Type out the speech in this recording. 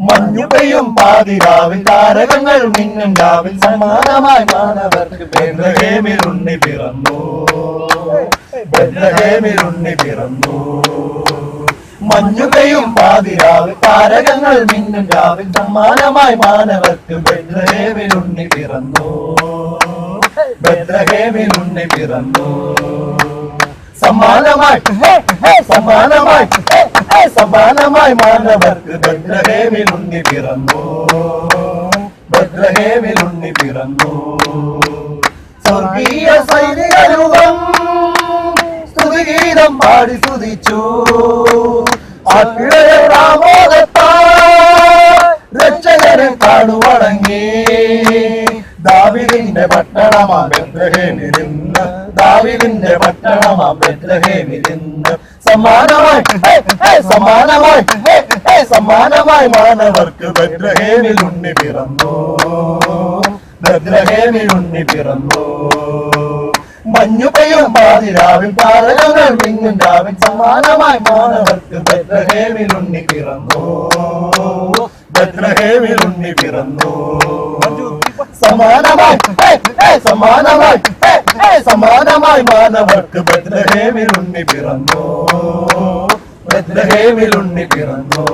മഞ്ഞു പെയ്യും പാതിരാവിൽ താരകങ്ങൾ മിന്നും രാവിൽ സമാനമായി മാനവർക്ക് ബെത്ലഹേമിൽ ഉണ്ണി പിറന്നു. ബെത്ലഹേമിൽ ഉണ്ണി പിറന്നു. മഞ്ഞുകയും പാതിരാവിൽ താരകങ്ങൾ മിന്നും രാവിൽ സമ്മാനമായി മാനവർക്ക് ഉണ്ണി പിറന്നു. ഉണ്ണി പിറന്നു. സമ്മാനമായി സമ്മാനമായി. സമ്മാനമായി മാനവർക്ക് ബദ്രഹേമിൽ ഉണ്ണി പിറന്നു. ബദ്രഹേമിൽ ഉണ്ണി പിറന്നു. സ്വർഗീയ സൈനികരൂപം സ്തുതിഗീതം പാടി സ്തുതിച്ചു. അക്കിഴയ രാമോദത്താ രക്ഷകരെ കാണുവണങ്ങി ദാവിദിന്റെ പട്ടണമാ ബദ്രഹേമിരുന്ന് ദാവിദിന്റെ പട്ടണമാ ബെത്ലഹേമിലിന്ന് സമ്മാനമായി സമ്മാനമായി സമ്മാനമായി മാനവർക്ക് ബദ്രഹേമിൽ ഉണ്ണി പിറന്നു. ബദ്രഹേമിൽ ഉണ്ണി പിറന്നു. മഞ്ഞു പെയ്യും പാതിരാവിൽ പാറകൾ മിങ്ങും രാവിൽ സമ്മാനമായി മാനവർക്ക് ബദ്രഹേമിൽ ഉണ്ണി പിറന്നു. ബദ്രഹേമിൽ ഉണ്ണി പിറന്നു. സമാനമായി. സമാനമായി. സമാനമായി മാനവർക്ക് ബെത്ലഹേമിൽ ഉണ്ണി പിറന്നു. ബെത്ലഹേമിൽ ഉണ്ണി പിറന്നു.